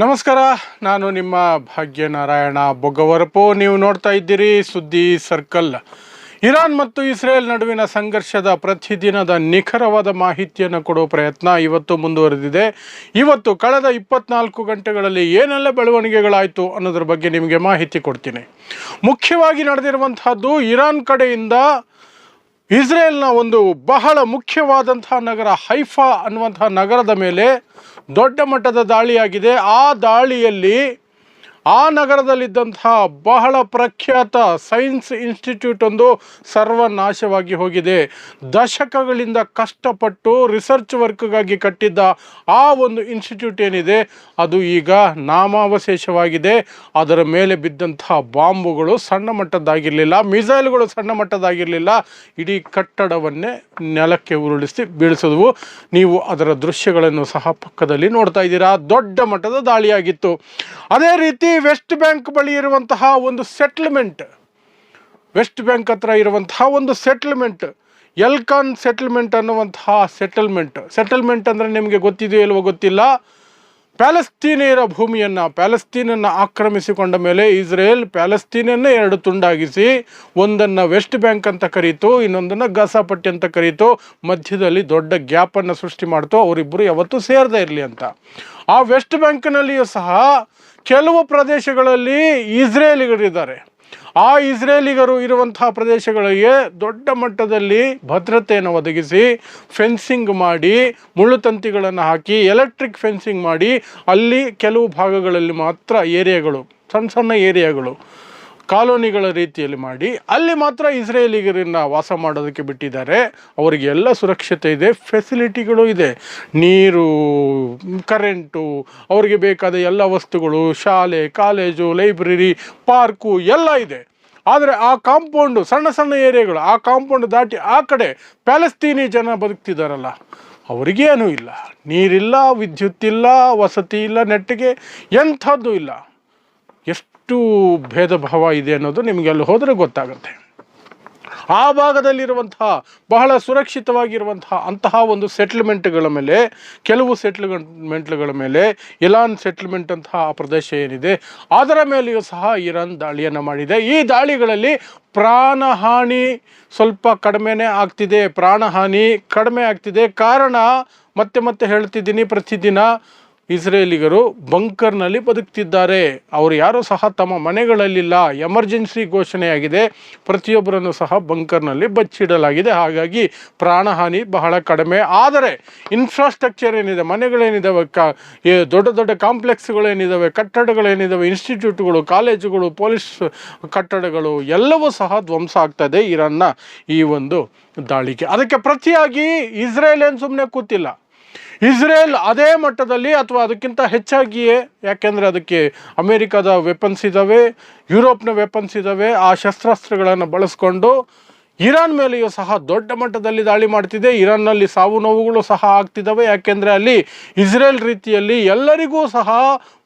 ನಮಸ್ಕಾರ, ನಾನು ನಿಮ್ಮ ಭಾಗ್ಯನಾರಾಯಣ ಬೊಗ್ಗವರಪು ನೀವು ನೋಡ್ತಾ ಇದ್ದೀರಿ ಸುದ್ದಿ ಸರ್ಕಲ್. ಇರಾನ್ ಮತ್ತು ಇಸ್ರೇಲ್ ನಡುವಿನ ಸಂಘರ್ಷದ ಪ್ರತಿದಿನದ ನಿಖರವಾದ ಮಾಹಿತಿಯನ್ನು ಕೊಡುವ ಪ್ರಯತ್ನ ಇವತ್ತು ಮುಂದುವರೆದಿದೆ. ಇವತ್ತು ಕಳೆದ ಇಪ್ಪತ್ನಾಲ್ಕು ಗಂಟೆಗಳಲ್ಲಿ ಏನೆಲ್ಲ ಬೆಳವಣಿಗೆಗಳಾಯಿತು ಅನ್ನೋದ್ರ ಬಗ್ಗೆ ನಿಮಗೆ ಮಾಹಿತಿ ಕೊಡ್ತೀನಿ. ಮುಖ್ಯವಾಗಿ ನಡೆದಿರುವಂತಹದ್ದು ಇರಾನ್ ಕಡೆಯಿಂದ ಇಸ್ರೇಲ್ನ ಒಂದು ಬಹಳ ಮುಖ್ಯವಾದಂತಹ ನಗರ ಹೈಫಾ ಅನ್ನುವಂತಹ ನಗರದ ಮೇಲೆ ದೊಡ್ಡ ಮಟ್ಟದ ದಾಳಿಯಾಗಿದೆ. ಆ ದಾಳಿಯಲ್ಲಿ ಆ ನಗರದಲ್ಲಿದ್ದಂತಹ ಬಹಳ ಪ್ರಖ್ಯಾತ ಸೈನ್ಸ್ ಇನ್ಸ್ಟಿಟ್ಯೂಟ್ ಒಂದು ಸರ್ವನಾಶವಾಗಿ ಹೋಗಿದೆ. ದಶಕಗಳಿಂದ ಕಷ್ಟಪಟ್ಟು ರಿಸರ್ಚ್ ವರ್ಕ್ಗಾಗಿ ಕಟ್ಟಿದ್ದ ಆ ಒಂದು ಇನ್ಸ್ಟಿಟ್ಯೂಟ್ ಏನಿದೆ, ಅದು ಈಗ ನಾಮಾವಶೇಷವಾಗಿದೆ. ಅದರ ಮೇಲೆ ಬಿದ್ದಂತಹ ಬಾಂಬುಗಳು ಸಣ್ಣ ಮಟ್ಟದ್ದಾಗಿರಲಿಲ್ಲ, ಮಿಸೈಲ್ಗಳು ಸಣ್ಣ ಮಟ್ಟದ್ದಾಗಿರಲಿಲ್ಲ. ಇಡೀ ಕಟ್ಟಡವನ್ನೇ ನೆಲಕ್ಕೆ ಉರುಳಿಸಿ ಬೀಳಿಸಿದವು. ನೀವು ಅದರ ದೃಶ್ಯಗಳನ್ನು ಸಹ ಪಕ್ಕದಲ್ಲಿ ನೋಡ್ತಾ ಇದ್ದೀರಾ. ದೊಡ್ಡ ಮಟ್ಟದ ದಾಳಿಯಾಗಿತ್ತು. ಅದೇ ರೀತಿ ವೆಸ್ಟ್ ಬ್ಯಾಂಕ್ ಬಳಿ ಇರುವಂತಹ ಒಂದು ಸೆಟ್ಲ್ಮೆಂಟ್ ವೆಸ್ಟ್ ಬ್ಯಾಂಕ್ ಹತ್ರ ಇರುವಂತಹ ಒಂದು ಸೆಟ್ಲ್ಮೆಂಟ್ ಎಲ್ಕಾನ್ ಸೆಟ್ಲ್ಮೆಂಟ್ ಅನ್ನುವಂತಹ ಸೆಟಲ್ಮೆಂಟ್ ಸೆಟಲ್ಮೆಂಟ್ ಅಂದರೆ ನಿಮಗೆ ಗೊತ್ತಿದೆಯೋ ಇಲ್ವೋ ಗೊತ್ತಿಲ್ಲ. ಪ್ಯಾಲೆಸ್ತೀನಿಯರ ಭೂಮಿಯನ್ನು, ಪ್ಯಾಲೆಸ್ತೀನನ್ನು ಆಕ್ರಮಿಸಿಕೊಂಡ ಮೇಲೆ ಇಸ್ರೇಲ್ ಪ್ಯಾಲೆಸ್ತೀನನ್ನೇ ಎರಡು ತುಂಡಾಗಿಸಿ ಒಂದನ್ನು ವೆಸ್ಟ್ ಬ್ಯಾಂಕ್ ಅಂತ ಕರೀತು, ಇನ್ನೊಂದನ್ನು ಗಸಾಪಟ್ಟಿ ಅಂತ ಕರೀತು, ಮಧ್ಯದಲ್ಲಿ ದೊಡ್ಡ ಗ್ಯಾಪನ್ನು ಸೃಷ್ಟಿ ಮಾಡ್ತು ಅವರಿಬ್ಬರು ಯಾವತ್ತೂ ಸೇರದೇ ಇರಲಿ ಅಂತ. ಆ ವೆಸ್ಟ್ ಬ್ಯಾಂಕ್ನಲ್ಲಿಯೂ ಸಹ ಕೆಲವು ಪ್ರದೇಶಗಳಲ್ಲಿ ಇಸ್ರೇಲಿಗರಿದ್ದಾರೆ. ಆ ಇಸ್ರೇಲಿಗರು ಇರುವಂತಹ ಪ್ರದೇಶಗಳಿಗೆ ದೊಡ್ಡ ಮಟ್ಟದಲ್ಲಿ ಭದ್ರತೆಯನ್ನು ಒದಗಿಸಿ ಫೆನ್ಸಿಂಗ್ ಮಾಡಿ ಮುಳ್ಳುತಂತಿಗಳನ್ನು ಹಾಕಿ ಎಲೆಕ್ಟ್ರಿಕ್ ಫೆನ್ಸಿಂಗ್ ಮಾಡಿ ಅಲ್ಲಿ ಕೆಲವು ಭಾಗಗಳಲ್ಲಿ ಮಾತ್ರ ಏರಿಯಾಗಳು, ಸಣ್ಣ ಸಣ್ಣ ಏರಿಯಾಗಳು ಕಾಲೋನಿಗಳ ರೀತಿಯಲ್ಲಿ ಮಾಡಿ ಅಲ್ಲಿ ಮಾತ್ರ ಇಸ್ರೇಲಿಗರನ್ನ ವಾಸ ಮಾಡೋದಕ್ಕೆ ಬಿಟ್ಟಿದ್ದಾರೆ. ಅವರಿಗೆ ಎಲ್ಲ ಸುರಕ್ಷತೆ ಇದೆ ಫೆಸಿಲಿಟಿಗಳು ಇದೆ. ನೀರು ಕರೆಂಟು ಅವರಿಗೆ ಬೇಕಾದ ಎಲ್ಲ ವಸ್ತುಗಳು, ಶಾಲೆ ಕಾಲೇಜು ಲೈಬ್ರರಿ ಪಾರ್ಕು ಎಲ್ಲ ಇದೆ. ಆದರೆ ಆ ಕಾಂಪೌಂಡು ಸಣ್ಣ ಸಣ್ಣ ಏರಿಯಾಗಳು, ಆ ಕಾಂಪೌಂಡ್ ದಾಟಿ ಆ ಕಡೆ ಪ್ಯಾಲೆಸ್ತೀನಿ ಜನ ಬದುಕ್ತಿದ್ದಾರಲ್ಲ ಅವರಿಗೇನೂ ಇಲ್ಲ. ನೀರಿಲ್ಲ, ವಿದ್ಯುತ್ ಇಲ್ಲ, ವಸತಿ ಇಲ್ಲ, ನೆಟ್ಟಿಗೆ ಎಂಥದ್ದು ಇಲ್ಲ. ಎಷ್ಟು ಭೇದ ಭಾವ ಇದೆ ಅನ್ನೋದು ನಿಮಗೆ ಅಲ್ಲಿ ಹೋದರೆ ಗೊತ್ತಾಗುತ್ತೆ. ಆ ಭಾಗದಲ್ಲಿರುವಂತಹ ಬಹಳ ಸುರಕ್ಷಿತವಾಗಿರುವಂತಹ ಅಂತಹ ಒಂದು ಸೆಟ್ಲ್ಮೆಂಟ್ಗಳ ಮೇಲೆ, ಕೆಲವು ಸೆಟ್ಲ್ಮೆಂಟ್ಗಳ ಮೇಲೆ, ಇಲಾನ್ ಸೆಟ್ಲ್ಮೆಂಟ್ ಅಂತಹ ಆ ಪ್ರದೇಶ ಏನಿದೆ, ಅದರ ಮೇಲೆಯೂ ಸಹ ಇರಾನ್ ದಾಳಿಯನ್ನು ಮಾಡಿದೆ. ಈ ದಾಳಿಗಳಲ್ಲಿ ಪ್ರಾಣಹಾನಿ ಸ್ವಲ್ಪ ಕಡಿಮೆನೇ ಆಗ್ತಿದೆ, ಪ್ರಾಣಹಾನಿ ಕಡಿಮೆ ಆಗ್ತಿದೆ. ಕಾರಣ ಮತ್ತೆ ಮತ್ತೆ ಹೇಳ್ತಿದ್ದೀನಿ ಪ್ರತಿದಿನ. ಇಸ್ರೇಲಿಗರು ಬಂಕರ್ನಲ್ಲಿ ಬದುಕ್ತಿದ್ದಾರೆ. ಅವರು ಯಾರೂ ಸಹ ತಮ್ಮ ಮನೆಗಳಲ್ಲಿಲ್ಲ. ಎಮರ್ಜೆನ್ಸಿ ಘೋಷಣೆಯಾಗಿದೆ. ಪ್ರತಿಯೊಬ್ಬರನ್ನು ಸಹ ಬಂಕರ್ನಲ್ಲಿ ಬಚ್ಚಿಡಲಾಗಿದೆ. ಹಾಗಾಗಿ ಪ್ರಾಣಹಾನಿ ಬಹಳ ಕಡಿಮೆ. ಆದರೆ ಇನ್ಫ್ರಾಸ್ಟ್ರಕ್ಚರ್ ಏನಿದೆ ಮನೆಗಳೇನಿದ್ದಾವೆ ಕ ದೊಡ್ಡ ದೊಡ್ಡ ಕಾಂಪ್ಲೆಕ್ಸ್ಗಳೇನಿದ್ದಾವೆ ಕಟ್ಟಡಗಳೇನಿದ್ದಾವೆ ಇನ್ಸ್ಟಿಟ್ಯೂಟ್ಗಳು ಕಾಲೇಜುಗಳು ಪೊಲೀಸ್ ಕಟ್ಟಡಗಳು, ಎಲ್ಲವೂ ಸಹ ಧ್ವಂಸ ಆಗ್ತದೆ ಇರಾನ್ನ ಈ ಒಂದು ದಾಳಿಗೆ. ಅದಕ್ಕೆ ಪ್ರತಿಯಾಗಿ ಇಸ್ರೇಲ್ ಏನು ಸುಮ್ಮನೆ ಕೂತಿಲ್ಲ. ಇಸ್ರೇಲ್ ಅದೇ ಮಟ್ಟದಲ್ಲಿ ಅಥವಾ ಅದಕ್ಕಿಂತ ಹೆಚ್ಚಾಗಿಯೇ, ಯಾಕೆಂದರೆ ಅದಕ್ಕೆ ಅಮೇರಿಕಾದ ವೆಪನ್ಸ್ ಇದ್ದಾವೆ ಯುರೋಪ್ನ ವೆಪನ್ಸ್ ಇದ್ದಾವೆ ಆ ಶಸ್ತ್ರಾಸ್ತ್ರಗಳನ್ನು ಬಳಸ್ಕೊಂಡು ಇರಾನ್ ಮೇಲೆಯೂ ಸಹ ದೊಡ್ಡ ಮಟ್ಟದಲ್ಲಿ ದಾಳಿ ಮಾಡ್ತಿದೆ. ಇರಾನ್ನಲ್ಲಿ ಸಾವು ನೋವುಗಳು ಸಹ ಆಗ್ತಿದ್ದಾವೆ ಯಾಕೆಂದರೆ ಅಲ್ಲಿ ಇಸ್ರೇಲ್ ರೀತಿಯಲ್ಲಿ ಎಲ್ಲರಿಗೂ ಸಹ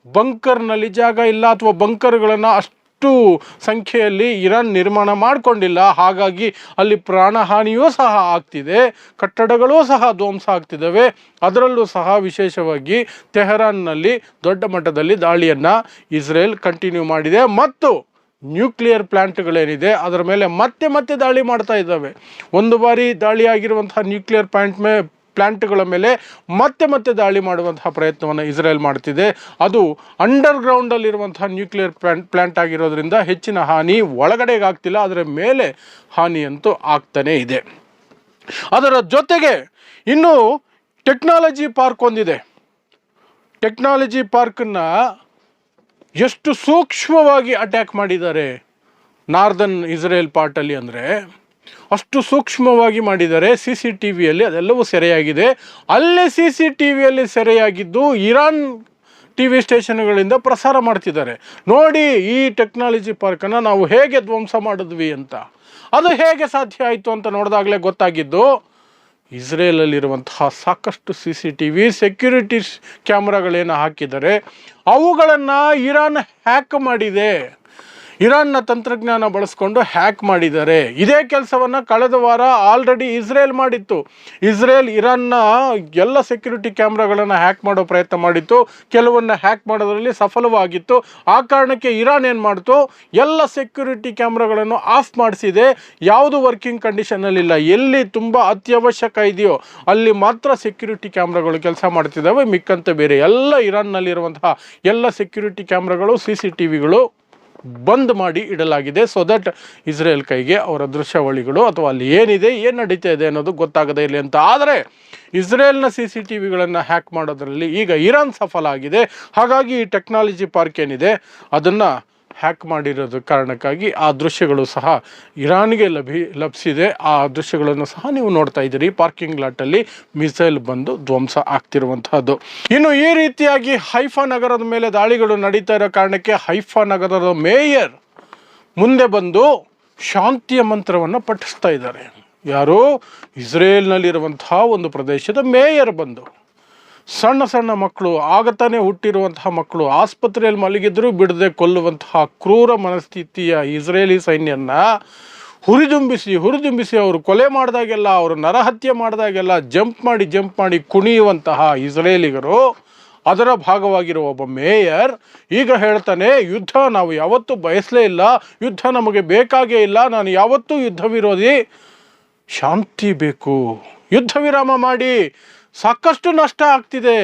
ಬಂಕರ್ನಲ್ಲಿ ಜಾಗ ಇಲ್ಲ ಅಥವಾ ಬಂಕರ್ಗಳನ್ನು ಅಷ್ಟು ಸಂಖ್ಯೆಯಲ್ಲಿ ಇರಾನ್ ನಿರ್ಮಾಣ ಮಾಡಿಕೊಂಡಿಲ್ಲ. ಹಾಗಾಗಿ ಅಲ್ಲಿ ಪ್ರಾಣಹಾನಿಯೂ ಸಹ ಆಗ್ತಿದೆ. ಕಟ್ಟಡಗಳೂ ಸಹ ಧ್ವಂಸ ಆಗ್ತಿದ್ದಾವೆ. ಅದರಲ್ಲೂ ಸಹ ವಿಶೇಷವಾಗಿ ತೆಹರಾನ್ನಲ್ಲಿ ದೊಡ್ಡ ಮಟ್ಟದಲ್ಲಿ ದಾಳಿಯನ್ನು ಇಸ್ರೇಲ್ ಕಂಟಿನ್ಯೂ ಮಾಡಿದೆ. ಮತ್ತು ನ್ಯೂಕ್ಲಿಯರ್ ಪ್ಲ್ಯಾಂಟ್ಗಳೇನಿದೆ ಅದರ ಮೇಲೆ ಮತ್ತೆ ಮತ್ತೆ ದಾಳಿ ಮಾಡ್ತಾ ಇದ್ದಾವೆ. ಒಂದು ಬಾರಿ ದಾಳಿಯಾಗಿರುವಂತಹ ನ್ಯೂಕ್ಲಿಯರ್ ಪ್ಲಾಂಟ್ ಮೇ ಪ್ಲ್ಯಾಂಟ್ಗಳ ಮೇಲೆ ಮತ್ತೆ ಮತ್ತೆ ದಾಳಿ ಮಾಡುವಂತಹ ಪ್ರಯತ್ನವನ್ನು ಇಸ್ರೇಲ್ ಮಾಡ್ತಿದೆ. ಅದು ಅಂಡರ್ ಗ್ರೌಂಡಲ್ಲಿರುವಂತಹ ನ್ಯೂಕ್ಲಿಯರ್ ಪ್ಲಾಂಟ್ ಪ್ಲ್ಯಾಂಟ್ ಆಗಿರೋದ್ರಿಂದ ಹೆಚ್ಚಿನ ಹಾನಿ ಒಳಗಡೆಗಾಗ್ತಿಲ್ಲ ಅದರ ಮೇಲೆ ಹಾನಿಯಂತೂ ಆಗ್ತಾನೇ ಇದೆ. ಅದರ ಜೊತೆಗೆ ಇನ್ನು ಟೆಕ್ನಾಲಜಿ ಪಾರ್ಕ್ ಒಂದಿದೆ. ಟೆಕ್ನಾಲಜಿ ಪಾರ್ಕನ್ನು ಎಷ್ಟು ಸೂಕ್ಷ್ಮವಾಗಿ ಅಟ್ಯಾಕ್ ಮಾಡಿದ್ದಾರೆ ನಾರ್ದನ್ ಇಸ್ರೇಲ್ ಪಾರ್ಟಲ್ಲಿ ಅಂದರೆ ಅಷ್ಟು ಸೂಕ್ಷ್ಮವಾಗಿ ಮಾಡಿದ್ದಾರೆ ಸಿ ಸಿ ಟಿ ವಿಯಲ್ಲಿ ಅದೆಲ್ಲವೂ ಸೆರೆಯಾಗಿದೆ. ಅಲ್ಲೇ ಸಿ ಸಿ ಟಿ ವಿಯಲ್ಲಿ ಸೆರೆಯಾಗಿದ್ದು ಇರಾನ್ ಟಿ ವಿ ಸ್ಟೇಷನ್ಗಳಿಂದ ಪ್ರಸಾರ ಮಾಡ್ತಿದ್ದಾರೆ. ನೋಡಿ ಈ ಟೆಕ್ನಾಲಜಿ ಪಾರ್ಕನ್ನು ನಾವು ಹೇಗೆ ಧ್ವಂಸ ಮಾಡಿದ್ವಿ ಅಂತ. ಅದು ಹೇಗೆ ಸಾಧ್ಯ ಆಯಿತು ಅಂತ ನೋಡಿದಾಗಲೇ ಗೊತ್ತಾಗಿದ್ದು, ಇಸ್ರೇಲಲ್ಲಿರುವಂತಹ ಸಾಕಷ್ಟು C C T V security ಕ್ಯಾಮ್ರಾಗಳೇನು ಹಾಕಿದ್ದಾರೆ ಅವುಗಳನ್ನು ಇರಾನ್ ಹ್ಯಾಕ್ ಮಾಡಿದೆ. ಇರಾನ್ನ ತಂತ್ರಜ್ಞಾನ ಬಳಸ್ಕೊಂಡು ಹ್ಯಾಕ್ ಮಾಡಿದ್ದಾರೆ. ಇದೇ ಕೆಲಸವನ್ನು ಕಳೆದ ವಾರ ಆಲ್ರೆಡಿ ಇಸ್ರೇಲ್ ಮಾಡಿತ್ತು. ಇಸ್ರೇಲ್ ಇರಾನ್ನ ಎಲ್ಲ ಸೆಕ್ಯೂರಿಟಿ ಕ್ಯಾಮ್ರಾಗಳನ್ನು ಹ್ಯಾಕ್ ಮಾಡೋ ಪ್ರಯತ್ನ ಮಾಡಿತ್ತು. ಕೆಲವನ್ನ ಹ್ಯಾಕ್ ಮಾಡೋದರಲ್ಲಿ ಸಫಲವಾಗಿತ್ತು. ಆ ಕಾರಣಕ್ಕೆ ಇರಾನ್ ಏನು ಮಾಡ್ತು? ಎಲ್ಲ ಸೆಕ್ಯೂರಿಟಿ ಕ್ಯಾಮ್ರಾಗಳನ್ನು ಆಫ್ ಮಾಡಿಸಿದೆ. ಯಾವುದು ವರ್ಕಿಂಗ್ ಕಂಡೀಷನಲ್ಲಿಲ್ಲ ಎಲ್ಲಿ ತುಂಬ ಅತ್ಯವಶ್ಯಕ ಇದೆಯೋ ಅಲ್ಲಿ ಮಾತ್ರ ಸೆಕ್ಯೂರಿಟಿ ಕ್ಯಾಮ್ರಾಗಳು ಕೆಲಸ ಮಾಡ್ತಿದ್ದಾವೆ. ಮಿಕ್ಕಂತೆ ಬೇರೆ ಎಲ್ಲ ಇರಾನ್ನಲ್ಲಿರುವಂತಹ ಎಲ್ಲ ಸೆಕ್ಯೂರಿಟಿ ಕ್ಯಾಮ್ರಾಗಳು, ಸಿ ಸಿ ಟಿ ವಿಗಳು ಬಂದ್ ಮಾಡಿ ಇಡಲಾಗಿದೆ ಸೊ ದಟ್ ಇಸ್ರೇಲ್ ಕೈಗೆ ಅವರ ದೃಶ್ಯಾವಳಿಗಳು ಅಥವಾ ಅಲ್ಲಿ ಏನಿದೆ, ಏನು ನಡೀತಾ ಇದೆ ಅನ್ನೋದು ಗೊತ್ತಾಗದೇ ಇರಲಿ ಅಂತ. ಆದರೆ ಇಸ್ರೇಲ್ನ ಸಿ ಸಿ ಟಿ ವಿಗಳನ್ನು ಹ್ಯಾಕ್ ಮಾಡೋದರಲ್ಲಿ ಈಗ ಇರಾನ್ ಸಫಲ ಆಗಿದೆ. ಹಾಗಾಗಿ ಈ ಟೆಕ್ನಾಲಜಿ ಪಾರ್ಕ್ ಏನಿದೆ, ಅದನ್ನು ಹ್ಯಾಕ್ ಮಾಡಿರೋದ ಕಾರಣಕ್ಕಾಗಿ ಆ ದೃಶ್ಯಗಳು ಸಹ ಇರಾನ್ಗೆ ಲಭಿ ಲಭಿಸಿದೆ ಆ ದೃಶ್ಯಗಳನ್ನು ಸಹ ನೀವು ನೋಡ್ತಾ ಇದ್ದೀರಿ. ಪಾರ್ಕಿಂಗ್ ಲಾಟಲ್ಲಿ ಮಿಸೈಲ್ ಬಂದು ಧ್ವಂಸ ಆಗ್ತಿರುವಂತಹದ್ದು. ಇನ್ನು ಈ ರೀತಿಯಾಗಿ ಹೈಫಾ ನಗರದ ಮೇಲೆ ದಾಳಿಗಳು ನಡೀತಾ ಇರೋ ಕಾರಣಕ್ಕೆ ಹೈಫಾ ನಗರದ ಮೇಯರ್ ಮುಂದೆ ಬಂದು ಶಾಂತಿಯ ಮಂತ್ರವನ್ನು ಪಠಿಸ್ತಾ ಇದ್ದಾರೆ. ಯಾರು? ಇಸ್ರೇಲ್ನಲ್ಲಿರುವಂತಹ ಒಂದು ಪ್ರದೇಶದ ಮೇಯರ್ ಬಂದು. ಸಣ್ಣ ಸಣ್ಣ ಮಕ್ಕಳು ಆಗತಾನೆ ಹುಟ್ಟಿರುವಂತಹ ಮಕ್ಕಳು, ಆಸ್ಪತ್ರೆಯಲ್ಲಿ ಮಲಗಿದ್ರೂ ಬಿಡದೆ ಕೊಲ್ಲುವಂತಹ ಕ್ರೂರ ಮನಸ್ಥಿತಿಯ ಇಸ್ರೇಲಿ ಸೈನ್ಯನ ಹುರಿದುಂಬಿಸಿ ಹುರಿದುಂಬಿಸಿ ಅವರು ಕೊಲೆ ಮಾಡಿದಾಗೆಲ್ಲ, ಅವರು ನರಹತ್ಯೆ ಮಾಡಿದಾಗೆಲ್ಲ ಜಂಪ್ ಮಾಡಿ ಜಂಪ್ ಮಾಡಿ ಕುಣಿಯುವಂತಹ ಇಸ್ರೇಲಿಗರು, ಅದರ ಭಾಗವಾಗಿರುವ ಒಬ್ಬ ಮೇಯರ್ ಈಗ ಹೇಳ್ತಾನೆ, ಯುದ್ಧ ನಾವು ಯಾವತ್ತೂ ಬಯಸಲೇ ಇಲ್ಲ, ಯುದ್ಧ ನಮಗೆ ಬೇಕಾಗೇ ಇಲ್ಲ, ನಾನು ಯಾವತ್ತೂ ಯುದ್ಧ ವಿರೋಧಿ ಶಾಂತಿ ಬೇಕು ಯುದ್ಧ ವಿರಾಮ ಮಾಡಿ ಸಾಕಷ್ಟು ನಷ್ಟ ಆಗ್ತಿದೆ.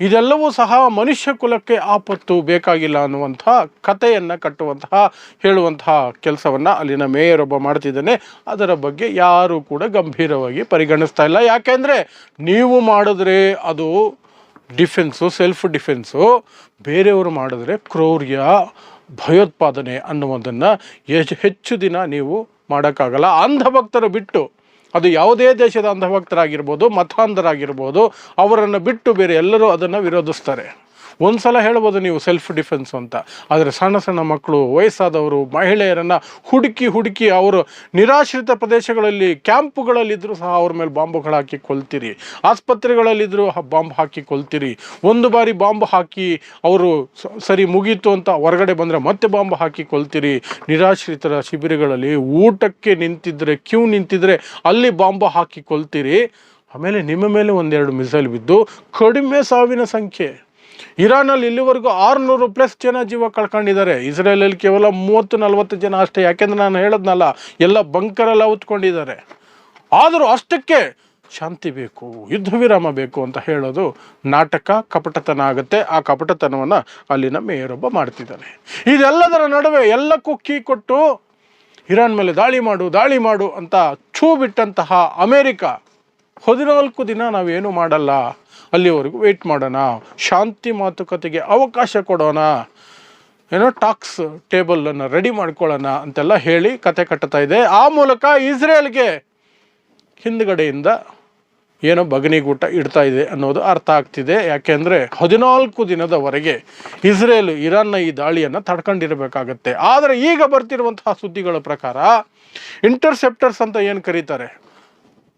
ಇದೆಲ್ಲವೂ ಸಹ ಮನುಷ್ಯ ಕುಲಕ್ಕೆ ಆಪತ್ತು ಬೇಕಾಗಿಲ್ಲ ಅನ್ನುವಂಥ ಕಥೆಯನ್ನು ಕಟ್ಟುವಂತಹ, ಹೇಳುವಂತಹ ಕೆಲಸವನ್ನು ಅಲ್ಲಿನ ಮೇಯರ್ ಒಬ್ಬ ಮಾಡ್ತಿದ್ದಾನೆ. ಅದರ ಬಗ್ಗೆ ಯಾರೂ ಕೂಡ ಗಂಭೀರವಾಗಿ ಪರಿಗಣಿಸ್ತಾ ಇಲ್ಲ. ಯಾಕೆಂದರೆ ನೀವು ಮಾಡಿದ್ರೆ ಅದು ಡಿಫೆನ್ಸು, ಸೆಲ್ಫ್ ಡಿಫೆನ್ಸು. ಬೇರೆಯವರು ಮಾಡಿದ್ರೆ ಕ್ರೌರ್ಯ, ಭಯೋತ್ಪಾದನೆ ಅನ್ನುವುದನ್ನು ಹೆಚ್ಚು ದಿನ ನೀವು ಮಾಡೋಕ್ಕಾಗಲ್ಲ. ಅಂಧಭಕ್ತರು ಬಿಟ್ಟು ಅದು ಯಾವುದೇ ದೇಶದ ಅಂಧಭಕ್ತರಾಗಿರ್ಬೋದು ಮತಾಂಧರಾಗಿರ್ಬೋದು ಅವರನ್ನು ಬಿಟ್ಟು ಬೇರೆ ಎಲ್ಲರೂ ಅದನ್ನು ವಿರೋಧಿಸ್ತಾರೆ. ಒಂದು ಸಲ ಹೇಳ್ಬೋದು ನೀವು ಸೆಲ್ಫ್ ಡಿಫೆನ್ಸ್ ಅಂತ. ಆದರೆ ಸಣ್ಣ ಸಣ್ಣ ಮಕ್ಕಳು, ವಯಸ್ಸಾದವರು, ಮಹಿಳೆಯರನ್ನು ಹುಡುಕಿ ಹುಡುಕಿ ಅವರು ನಿರಾಶ್ರಿತ ಪ್ರದೇಶಗಳಲ್ಲಿ ಕ್ಯಾಂಪುಗಳಲ್ಲಿದ್ದರೂ ಸಹ ಅವ್ರ ಮೇಲೆ ಬಾಂಬುಗಳು ಹಾಕಿ ಕೊಲ್ತೀರಿ. ಆಸ್ಪತ್ರೆಗಳಲ್ಲಿದ್ದರೂ ಬಾಂಬ್ ಹಾಕಿ ಕೊಲ್ತೀರಿ. ಒಂದು ಬಾರಿ ಬಾಂಬ್ ಹಾಕಿ ಅವರು ಸರಿ ಮುಗೀತು ಅಂತ ಹೊರಗಡೆ ಬಂದರೆ ಮತ್ತೆ ಬಾಂಬ್ ಹಾಕಿ ಕೊಲ್ತೀರಿ. ನಿರಾಶ್ರಿತರ ಶಿಬಿರಗಳಲ್ಲಿ ಊಟಕ್ಕೆ ನಿಂತಿದ್ರೆ, ಕ್ಯೂ ನಿಂತಿದ್ರೆ ಅಲ್ಲಿ ಬಾಂಬ್ ಹಾಕಿ ಕೊಲ್ತೀರಿ. ಆಮೇಲೆ ನಿಮ್ಮ ಮೇಲೆ ಒಂದೆರಡು ಮಿಸೈಲ್ ಬಿದ್ದು ಕಡಿಮೆ ಸಾವಿನ ಸಂಖ್ಯೆ. ಇರಾನಲ್ಲಿ ಇಲ್ಲಿವರೆಗೂ ಆರುನೂರು ಪ್ಲಸ್ ಜನ ಜೀವ ಕಳ್ಕೊಂಡಿದ್ದಾರೆ. ಇಸ್ರೇಲಲ್ಲಿ ಕೇವಲ ಮೂವತ್ತು, ನಲವತ್ತು ಜನ ಅಷ್ಟೇ. ಯಾಕೆಂದ್ರೆ ನಾನು ಹೇಳದ್ನಲ್ಲ, ಎಲ್ಲ ಬಂಕರೆಲ್ಲ ಉತ್ಕೊಂಡಿದ್ದಾರೆ. ಆದರೂ ಅಷ್ಟಕ್ಕೆ ಶಾಂತಿ ಬೇಕು ಯುದ್ಧ ವಿರಾಮ ಬೇಕು ಅಂತ ಹೇಳೋದು ನಾಟಕ, ಕಪಟತನ ಆಗುತ್ತೆ. ಆ ಕಪಟತನವನ್ನು ಅಲ್ಲಿನ ಮೇಯರೊಬ್ಬ ಮಾಡ್ತಿದ್ದಾನೆ. ಇದೆಲ್ಲದರ ನಡುವೆ ಎಲ್ಲಕ್ಕೂ ಕೀ ಕೊಟ್ಟು ಇರಾನ್ ಮೇಲೆ ದಾಳಿ ಮಾಡು ದಾಳಿ ಮಾಡು ಅಂತ ಛೂ ಬಿಟ್ಟಂತಹ ಅಮೇರಿಕ. ಹದಿನಾಲ್ಕು ದಿನ ನಾವೇನು ಮಾಡಲ್ಲ. ಅಲ್ಲಿವರೆಗೂ ವೆಯ್ಟ್ ಮಾಡೋಣ. ಶಾಂತಿ ಮಾತುಕತೆಗೆ ಅವಕಾಶ ಕೊಡೋಣ. ಏನೋ ಟಾಕ್ಸ್ ಟೇಬಲನ್ನು ರೆಡಿ ಮಾಡ್ಕೊಳ್ಳೋಣ ಅಂತೆಲ್ಲ ಹೇಳಿ ಕತೆ ಕಟ್ಟುತ್ತಾ ಇದೆ. ಆ ಮೂಲಕ ಇಸ್ರೇಲ್ಗೆ ಹಿಂದ್ಗಡೆಯಿಂದ ಏನೋ ಬಗನಿಗೂಟ ಇಡ್ತಾ ಇದೆ ಅನ್ನೋದು ಅರ್ಥ ಆಗ್ತಿದೆ. ಯಾಕೆಂದರೆ ಹದಿನಾಲ್ಕು ದಿನದವರೆಗೆ ಇಸ್ರೇಲ್ ಇರಾನ್ನ ಈ ದಾಳಿಯನ್ನು ತಡ್ಕೊಂಡಿರಬೇಕಾಗತ್ತೆ. ಆದರೆ ಈಗ ಬರ್ತಿರುವಂತಹ ಸುದ್ದಿಗಳ ಪ್ರಕಾರ ಇಂಟರ್ಸೆಪ್ಟರ್ಸ್ ಅಂತ ಏನು ಕರೀತಾರೆ?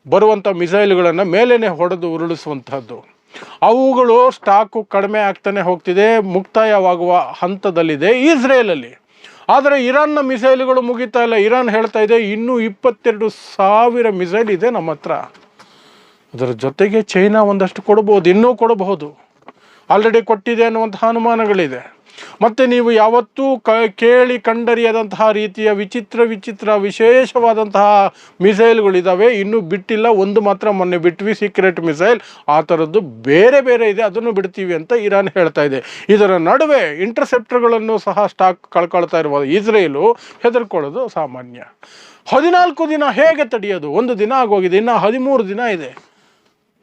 ಬರುವಂಥ ಮಿಸೈಲ್ಗಳನ್ನು ಮೇಲೇ ಹೊಡೆದು ಉರುಳಿಸುವಂತಹದ್ದು. ಅವುಗಳು ಸ್ಟಾಕು ಕಡಿಮೆ ಆಗ್ತಾನೆ ಹೋಗ್ತಿದೆ, ಮುಕ್ತಾಯವಾಗುವ ಹಂತದಲ್ಲಿದೆ ಇಸ್ರೇಲಲ್ಲಿ. ಆದರೆ ಇರಾನ್ನ ಮಿಸೈಲ್ಗಳು ಮುಗಿತಾ ಇಲ್ಲ. ಇರಾನ್ ಹೇಳ್ತಾ ಇದೆ, ಇನ್ನೂ ಇಪ್ಪತ್ತೆರಡು ಸಾವಿರ ಮಿಸೈಲ್ ಇದೆ ನಮ್ಮ ಹತ್ರ. ಅದರ ಜೊತೆಗೆ ಚೈನಾ ಒಂದಷ್ಟು ಕೊಡಬಹುದು ಇನ್ನೂ ಕೊಡಬಹುದು. ಆಲ್ರೆಡಿ ಕೊಟ್ಟಿದೆ ಅನ್ನುವಂಥ ಅನುಮಾನಗಳಿದೆ. ಮತ್ತು ನೀವು ಯಾವತ್ತೂ ಕ, ಕೇಳಿ ಕಂಡರಿಯದಂತಹ ರೀತಿಯ ವಿಚಿತ್ರ ವಿಚಿತ್ರ ವಿಶೇಷವಾದಂತಹ ಮಿಸೈಲ್ಗಳಿದ್ದಾವೆ ಇನ್ನೂ ಬಿಟ್ಟಿಲ್ಲ. ಒಂದು ಮಾತ್ರ ಮೊನ್ನೆ ಬಿಟ್ವಿ, ಸೀಕ್ರೆಟ್ ಮಿಸೈಲ್. ಆ ಥರದ್ದು ಬೇರೆ ಬೇರೆ ಇದೆ. ಅದನ್ನು ಬಿಡ್ತೀವಿ ಅಂತ ಇರಾನ್ ಹೇಳ್ತಾ ಇದೆ. ಇದರ ನಡುವೆ ಇಂಟರ್ಸೆಪ್ಟರ್ಗಳನ್ನು ಸಹ ಸ್ಟಾಕ್ ಕಳ್ಕೊಳ್ತಾ ಇರುವ ಇಸ್ರೇಲು ಹೆದರ್ಕೊಳ್ಳೋದು ಸಾಮಾನ್ಯ. ಹದಿನಾಲ್ಕು ದಿನ ಹೇಗೆ ತಡೆಯೋದು? ಒಂದು ದಿನ ಆಗೋಗಿದೆ. ಇನ್ನು ಹದಿಮೂರು ದಿನ ಇದೆ.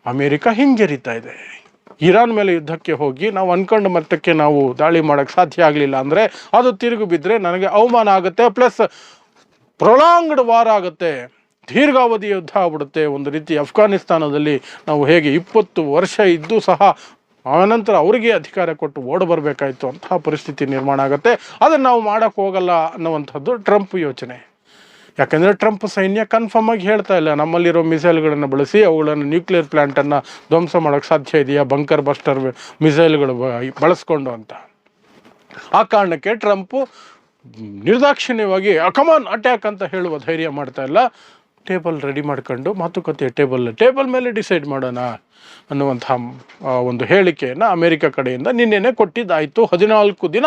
ಅಮೇರಿಕ ಹಿಂಜರಿತಾ ಇದೆ. ಇರಾನ್ ಮೇಲೆ ಯುದ್ಧಕ್ಕೆ ಹೋಗಿ ನಾವು ಅನ್ಕೊಂಡ ಮಟ್ಟಕ್ಕೆ ನಾವು ದಾಳಿ ಮಾಡೋಕ್ಕೆ ಸಾಧ್ಯ ಆಗಲಿಲ್ಲ ಅಂದರೆ ಅದು ತಿರುಗು ಬಿದ್ದರೆ ನನಗೆ ಅವಮಾನ ಆಗುತ್ತೆ ಪ್ಲಸ್ ಪ್ರೊಲಾಂಗ್ಡ್ ವಾರ್ ಆಗುತ್ತೆ. ದೀರ್ಘಾವಧಿ ಯುದ್ಧ ಆಗ್ಬಿಡುತ್ತೆ. ಒಂದು ರೀತಿ ಅಫ್ಘಾನಿಸ್ತಾನದಲ್ಲಿ ನಾವು ಹೇಗೆ ಇಪ್ಪತ್ತು ವರ್ಷ ಇದ್ದು ಸಹ ಆನಂತರ ಅವರಿಗೆ ಅಧಿಕಾರ ಕೊಟ್ಟು ಓಡ ಬರಬೇಕಾಯಿತು. ಅಂತಹ ಪರಿಸ್ಥಿತಿ ನಿರ್ಮಾಣ ಆಗುತ್ತೆ. ಅದನ್ನು ನಾವು ಮಾಡೋಕ್ಕೆ ಹೋಗಲ್ಲ ಅನ್ನುವಂಥದ್ದು ಟ್ರಂಪ್ ಯೋಚನೆ. ಯಾಕಂದರೆ ಟ್ರಂಪ್ ಸೈನ್ಯ ಕನ್ಫರ್ಮ್ ಆಗಿ ಹೇಳ್ತಾ ಇಲ್ಲ, ನಮ್ಮಲ್ಲಿರೋ ಮಿಸೈಲ್ಗಳನ್ನು ಬಳಸಿ ಅವುಗಳನ್ನು ನ್ಯೂಕ್ಲಿಯರ್ ಪ್ಲ್ಯಾಂಟನ್ನು ಧ್ವಂಸ ಮಾಡೋಕ್ಕೆ ಸಾಧ್ಯ ಇದೆಯಾ? ಬಂಕರ್ ಬಸ್ಟರ್ ಮಿಸೈಲ್ಗಳು ಬಳಸ್ಕೊಂಡು ಅಂತ. ಆ ಕಾರಣಕ್ಕೆ ಟ್ರಂಪು ನಿರ್ದಾಕ್ಷಿಣ್ಯವಾಗಿ ಅಕಮಾನ್ ಅಟ್ಯಾಕ್ ಅಂತ ಹೇಳುವ ಧೈರ್ಯ ಮಾಡ್ತಾ ಇಲ್ಲ. ಟೇಬಲ್ ರೆಡಿ ಮಾಡ್ಕೊಂಡು ಮಾತುಕತೆ ಟೇಬಲ್ ಟೇಬಲ್ ಮೇಲೆ ಡಿಸೈಡ್ ಮಾಡೋಣ ಅನ್ನುವಂತಹ ಒಂದು ಹೇಳಿಕೆಯನ್ನು ಅಮೇರಿಕ ಕಡೆಯಿಂದ ನಿನ್ನೆನೆ ಕೊಟ್ಟಿದ್ದಾಯಿತು. ಹದಿನಾಲ್ಕು ದಿನ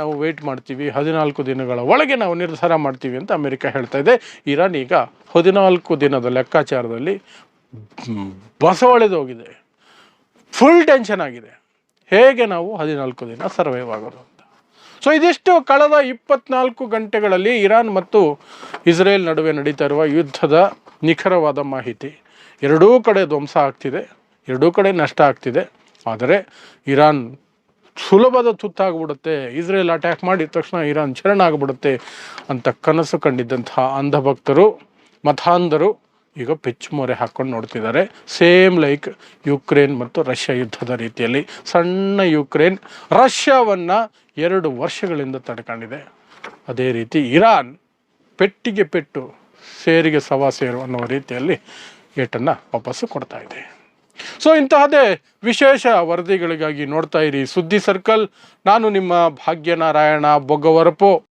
ನಾವು ವೆಯ್ಟ್ ಮಾಡ್ತೀವಿ. ಹದಿನಾಲ್ಕು ದಿನಗಳ ಒಳಗೆ ನಾವು ನಿರ್ಧಾರ ಮಾಡ್ತೀವಿ ಅಂತ ಅಮೇರಿಕ ಹೇಳ್ತಾ ಇದೆ. ಇರಾನ್ ಈಗ ಹದಿನಾಲ್ಕು ದಿನದ ಲೆಕ್ಕಾಚಾರದಲ್ಲಿ ಬಸವಳೆದೋಗಿದೆ ಫುಲ್ ಟೆನ್ಷನ್ ಆಗಿದೆ. ಹೇಗೆ ನಾವು ಹದಿನಾಲ್ಕು ದಿನ ಸರ್ವೈವ್ ಆಗೋದು? ಸೊ ಇದಿಷ್ಟು ಕಳೆದ ಇಪ್ಪತ್ನಾಲ್ಕು ಗಂಟೆಗಳಲ್ಲಿ ಇರಾನ್ ಮತ್ತು ಇಸ್ರೇಲ್ ನಡುವೆ ನಡೀತಾ ಇರುವ ಯುದ್ಧದ ನಿಖರವಾದ ಮಾಹಿತಿ. ಎರಡೂ ಕಡೆ ಧ್ವಂಸ ಆಗ್ತಿದೆ, ಎರಡೂ ಕಡೆ ನಷ್ಟ ಆಗ್ತಿದೆ. ಆದರೆ ಇರಾನ್ ಸುಲಭದ ತುತ್ತಾಗ್ಬಿಡುತ್ತೆ, ಇಸ್ರೇಲ್ ಅಟ್ಯಾಕ್ ಮಾಡಿದ ತಕ್ಷಣ ಇರಾನ್ ಶರಣಾಗ್ಬಿಡುತ್ತೆ ಅಂತ ಕನಸು ಕಂಡಿದ್ದಂತಹ ಅಂಧಭಕ್ತರು, ಮತಾಂಧರು ಈಗ ಮೊರೆ ಹಾಕ್ಕೊಂಡು ನೋಡ್ತಿದ್ದಾರೆ. ಸೇಮ್ ಲೈಕ್ ಯುಕ್ರೇನ್ ಮತ್ತು ರಷ್ಯಾ ಯುದ್ಧದ ರೀತಿಯಲ್ಲಿ ಸಣ್ಣ ಯುಕ್ರೇನ್ ರಷ್ಯಾವನ್ನು ಎರಡು ವರ್ಷಗಳಿಂದ ತಡ್ಕೊಂಡಿದೆ. ಅದೇ ರೀತಿ ಇರಾನ್ ಪೆಟ್ಟಿಗೆ ಪೆಟ್ಟು ಸೇರಿಗೆ ಸವಾ ಸೇರು ಅನ್ನೋ ರೀತಿಯಲ್ಲಿ ಏಟನ್ನು ವಾಪಸ್ಸು ಕೊಡ್ತಾ ಇದೆ. ಸೊ ಇಂತಹದೇ ವಿಶೇಷ ವರದಿಗಳಿಗಾಗಿ ನೋಡ್ತಾ ಇರಿ ಸುದ್ದಿ ಸರ್ಕಲ್. ನಾನು ನಿಮ್ಮ ಭಾಗ್ಯನಾರಾಯಣ ಬೊಗ್ಗವರಪು